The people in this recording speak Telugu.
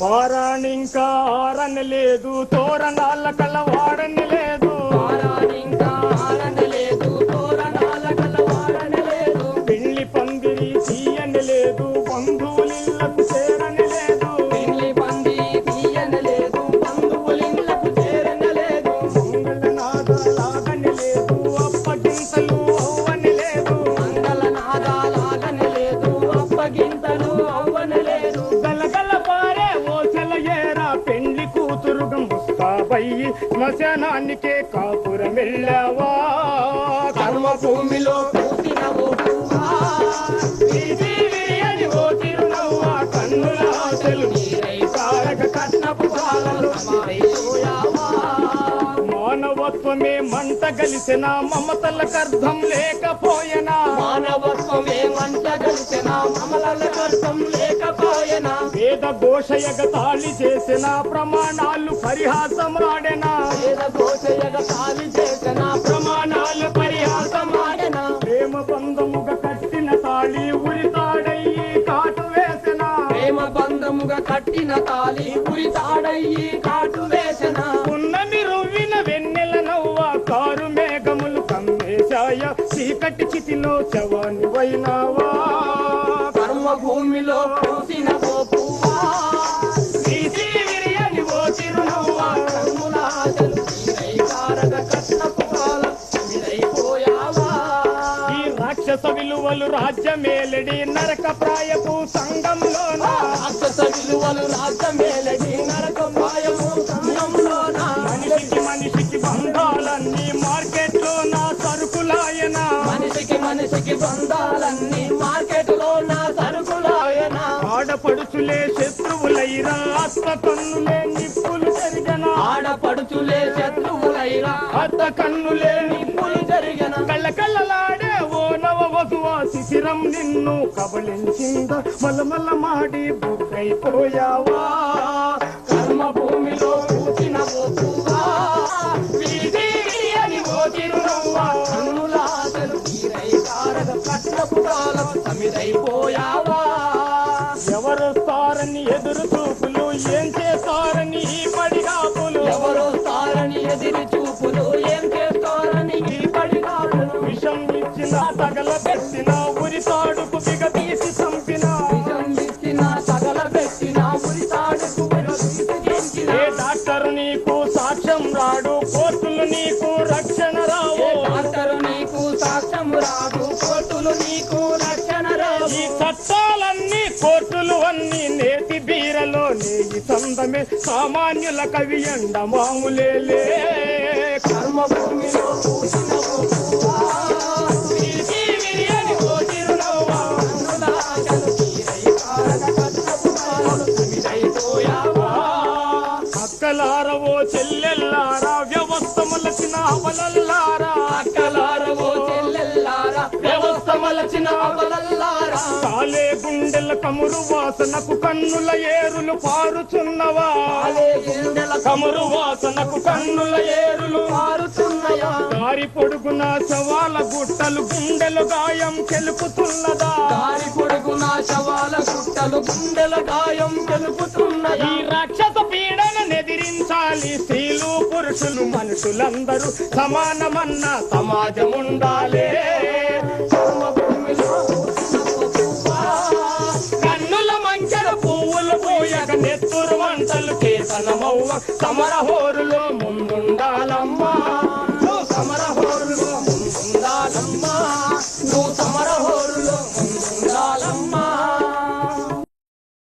పారాణింకా ఆరని లేదు తోరణాల కళ్ళ వాడని లేదు. వారానింకా ఆశలు నీరై కారక కట్నపు బాలలు మారైపోయావా. మానవత్వమే మంట గలిసిన మమతలకు అర్థం లేకపోయినా? మానవత్వమే ఘోషయగ తాళి చేసిన ప్రమాణాలు పరిహాసమాడెనా? వేద ఘోషయగ తాళి చేసిన ప్రమాణాలు పరిహాసమాడెన? ప్రేమ బంధముగా కట్టిన తాళి ఉరితాడయ్యి కాటు వేసిన? ప్రేమ బంధముగా కట్టిన తాళి ఉరి తాడయ్యి కాటు వేసిన? ఉన్నమి రువ్విన వెన్నెల నవ్వ కారు మేఘములు కమ్మేశాయ. చీకటి చితిలో చవాని వైనావా కర్మ భూమిలో పూసిన ఓ రాక్షస విలువలు రాజ్యమేలడి నరక ప్రాయపు శత్రువులైరా అత్త కన్నులే నిప్పులు జరిగన? ఆడపడుచులే శత్రువులైరా అత్త కన్నులే నిప్పులు జరిగిన? కళ్ళకళ్ళలాడే ఓ నవ వధువా శిశిరం నిన్ను కబలించింద మలమల మాడి బుక్కైపోయావా కర్మ భూమిలో పువ్వా? వీధి విరియని ఓ చిరునవ్వా? కన్నుల ఆశలు తీరై కారక కట్నపు కాలం సమిదైపోయావా ఉరి తాడుకు చంపిన. సగల పెట్టిన ఉరి తాడుకు విరగదీసి ఏ డాక్టర్ నీకు సాక్ష్యం రాడు కోర్టులు నీకు రక్షణ రావు. డాక్టరు నీకు సాక్ష్యం రాదు కోర్టులు నీకు రక్షణ రాదు ఈ చట్టాలన్నీ కోర్టులు అన్ని నేతి బీరలో నేయి సందమే సామాన్యుల కవి ఎండ మామూలేలే కర్మ భూమిలో పూసిన చెల్లెల్లారా వ్యవస్థ మలచిన అవలల్లారా అక్కలారవో చెల్లెల్లారా వ్యవస్థ మలచిన అవలల్లారా. కాలే గుండెల కమురు వాసనకు కన్నుల ఏరులు పారుచున్నవా? గుండెల కమురు వాసనకు కన్నుల ఏరులు మారుతున్నాయా దారి పొడుగున సవాల గుట్టలు గుండెలు గాయం కెలుపుతున్నదా? దారి పొడుగున శవాల గుట్టలు గుండెల గాయం తెలుపుతున్నాయా స్త్రీలు మనుషులందరూ సమానమన్న సమాజం ఉండాలే కన్నుల మంచర పువ్వులు పోయక నెత్తురు వంటలు కేతనమవ్వ సమర హోరులో